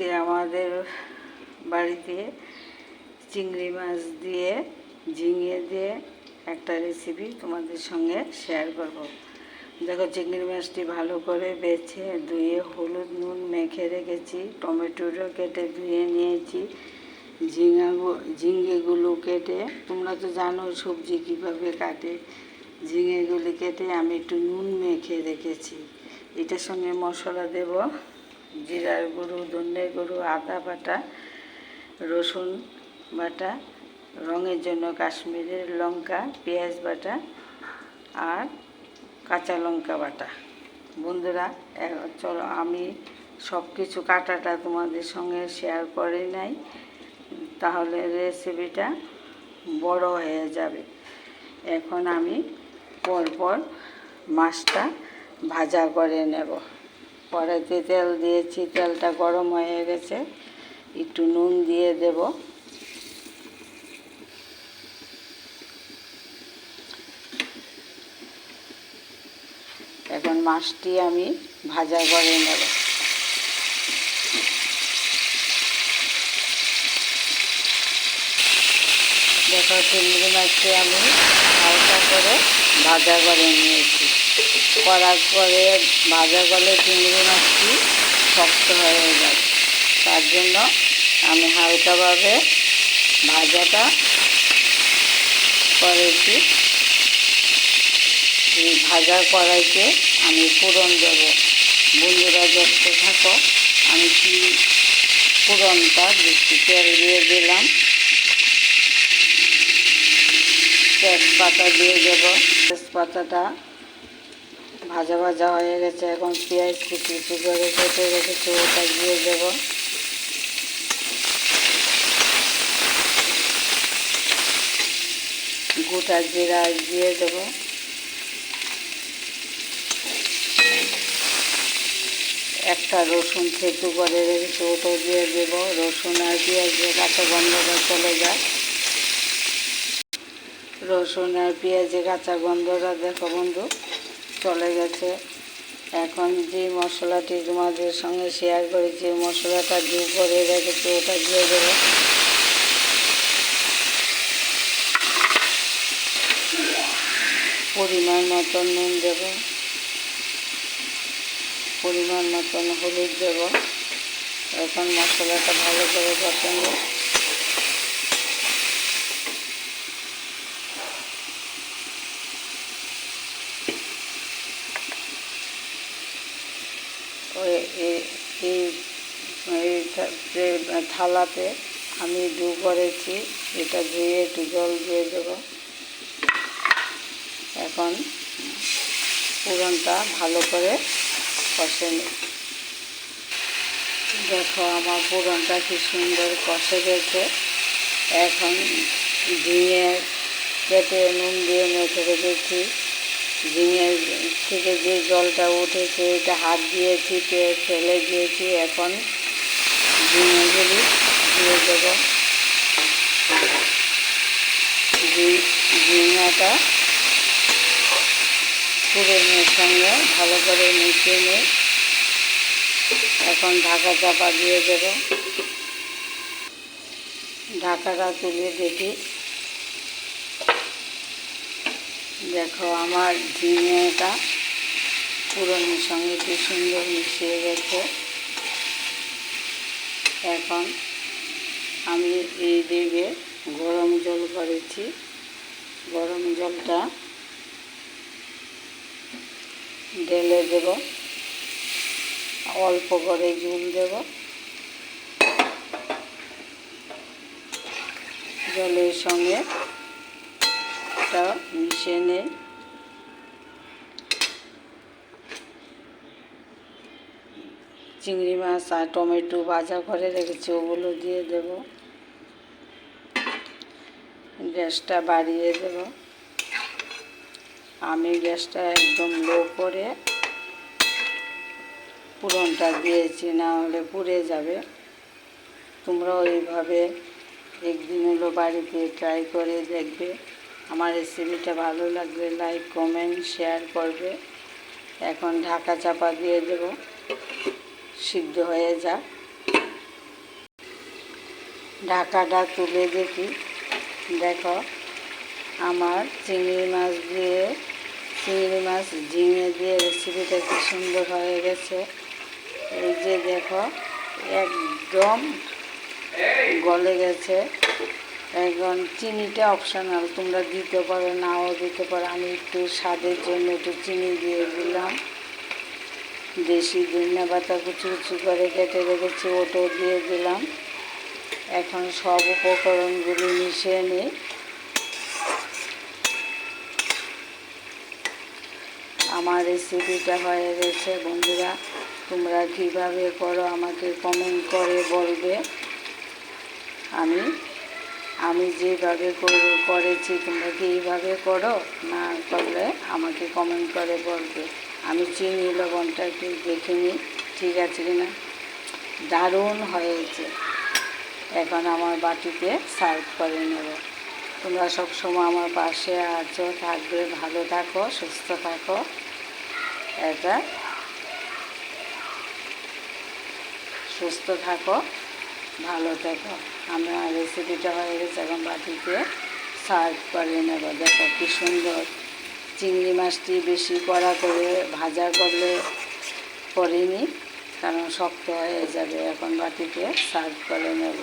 আজকে আমাদের বাড়িতে চিংড়ি মাছ দিয়ে, ঝিঙে দিয়ে একটা রেসিপি তোমাদের সঙ্গে শেয়ার করব। দেখো চিংড়ি মাছটি ভালো করে বেছে ধুয়ে হলুদ নুন মেখে রেখেছি টমেটোটা কেটে ধুয়ে নিয়েছি, ঝিঙা ঝিঙেগুলো কেটে, তোমরা তো জানো সবজি কীভাবে কাটে, ঝিঙেগুলি কেটে আমি একটু নুন মেখে রেখেছি এটার সঙ্গে মশলা দেব জিরার গুঁড়ো ধনের গুঁড়ো, আদা বাটা, রসুন বাটা, রঙের জন্য কাশ্মীরের লঙ্কা, পেঁয়াজ বাটা আর কাঁচা লঙ্কা বাটা। বন্ধুরা চলো আমি সব কিছু কাটাটা তোমাদের সঙ্গে শেয়ার করে নাই, তাহলে রেসিপিটা বড় হয়ে যাবে। এখন আমি পরপর মাছটা ভাজা করে নেব। কড়াইতে তেল দিয়েছি, তেলটা গরম হয়ে গেছে, একটু নুন দিয়ে দেব। এখন মাছটি আমি ভাজা করে নেব। দেখো চিংড়ি মাছটি আমি হালকা করে ভাজা করে নিয়েছি। করার পরে ভাজা করলে চিংড়ি মাছটি শক্ত হয়ে যাবে তার জন্য আমি হালকাভাবে ভাজাটা করেছি। এই ভাজা কড়াইতে আমি ফোড়ন দেবো। বন্ধুরা দেখতে থাকো, আমি কি ফোড়নটা দিচ্ছি তেল দিয়ে দিলাম। তেজপাতা দিয়ে দেবো। তেজপাতাটা ভাজা ভাজা হয়ে গেছে, এখন পেঁয়াজ কুচি কুচি করে কেটে রেখেছি ওটা দিয়ে দেব। গোটা জিরা দিয়ে দেব। একটা রসুন থেতু করে রেখেছি ওটাও দিয়ে দেব। রসুন আর পেঁয়াজ কাঁচা গন্ধটা চলে যায়। রসুন আর পেঁয়াজে কাঁচা গন্ধটা দেখো বন্ধু। চলে গেছে। এখন যে মশলাটি তোমাদের সঙ্গে শেয়ার করেছি মশলাটা দু করে রেখেছি, ওটা দিয়ে দেবো। পরিমাণ মতন নুন দেব। পরিমাণ মতন হলুদ দেব। এখন মশলাটা ভালো করে পছন্দ এই থালাতে আমি ডু করেছি, এটা ধুয়ে একটু জল দিয়ে দেব। এখন পুরনটা ভালো করে কষে নিই দেখো আমার পুরনটা কি সুন্দর কষে গেছে। এখন ঝিঙে কেটে নুন দিয়ে মেখে রেখেছি। ঝিঙে থেকে যে জলটা উঠেছে, এটা হাত দিয়ে চিপে ফেলে দিয়েছি। এখন ঝিঙেগুলি দিয়ে দেব। ঝিঙাটা পুরনের সঙ্গে ভালো করে মিশিয়ে নিই। এখন ঢাকা চাপা দিয়ে দেব। ঢাকাটা তুলে দেখি। দেখো, আমার ঝিঙেটা পুরনের সঙ্গে কি সুন্দর মিশিয়ে গেছে এখন আমি এই দিকে গরম জল করেছি গরম জলটা ঢেলে দেব। অল্প করে জল দেব। জলের সঙ্গে এটা মিশিয়ে নেই চিংড়ি মাছ আর টমেটো ভাজা করে রেখেছি, ওগুলো দিয়ে দেব। গ্যাসটা বাড়িয়ে দেব। আমি গ্যাসটা একদম লো করে পুরনটা দিয়েছি, না হলে পুড়ে যাবে। তোমরা ওইভাবে একদিন হলো বাড়িতে ট্রাই করে দেখবে। আমার রেসিপিটা ভালো লাগলে লাইক, কমেন্ট, শেয়ার করবে। এখন ঢাকা চাপা দিয়ে দেব। সিদ্ধ হয়ে যাক। ঢাকাটা তুলে দেখি। দেখো, আমার চিংড়ি মাছ দিয়ে, চিংড়ি মাছ ঝিঙে দিয়ে রেসিপিটা কি সুন্দর হয়ে গেছে। এই যে দেখো, একদম গলে গেছে। এখন চিনিটা অপশনাল তোমরা দিতে পারো, নাও দিতে পারো। আমি একটু স্বাদের জন্য একটু চিনি দিয়ে দিলাম। দেশি ধনিয়া পাতা কুচি কুচি করে কেটে রেখেছি, ওটাও দিয়ে দিলাম। এখন সব উপকরণগুলি মিশিয়ে নিই। আমার রেসিপিটা হয়ে গেছে, বন্ধুরা। তোমরা কীভাবে করো আমাকে কমেন্ট করে বলবে। আমি আমি যেভাবে করে- করেছি, তোমরা কি এইভাবে করো? না করলে আমাকে কমেন্ট করে বলবে। আমি চিনি লবণটা, একটু দেখে নিই, ঠিক আছে কি না দারুণ হয়েছে। এখন আমার বাটিতে সার্ভ করে নেব। তোমরা সবসময় আমার পাশে আছো, থাকবে, ভালো থাকো, সুস্থ থাকো। এটা সুস্থ থাকো। ভালো, দেখো, আমরা রেসিপিটা হয়ে গেছে, এখন বাটিতে সার্ভ করে নেব। দেখো, কি সুন্দর। চিংড়ি মাছটি বেশি কড়া করে ভাজা করলে করিনি, কারণ শক্ত হয়ে যাবে। এখন বাটিতে সার্ভ করে নেব।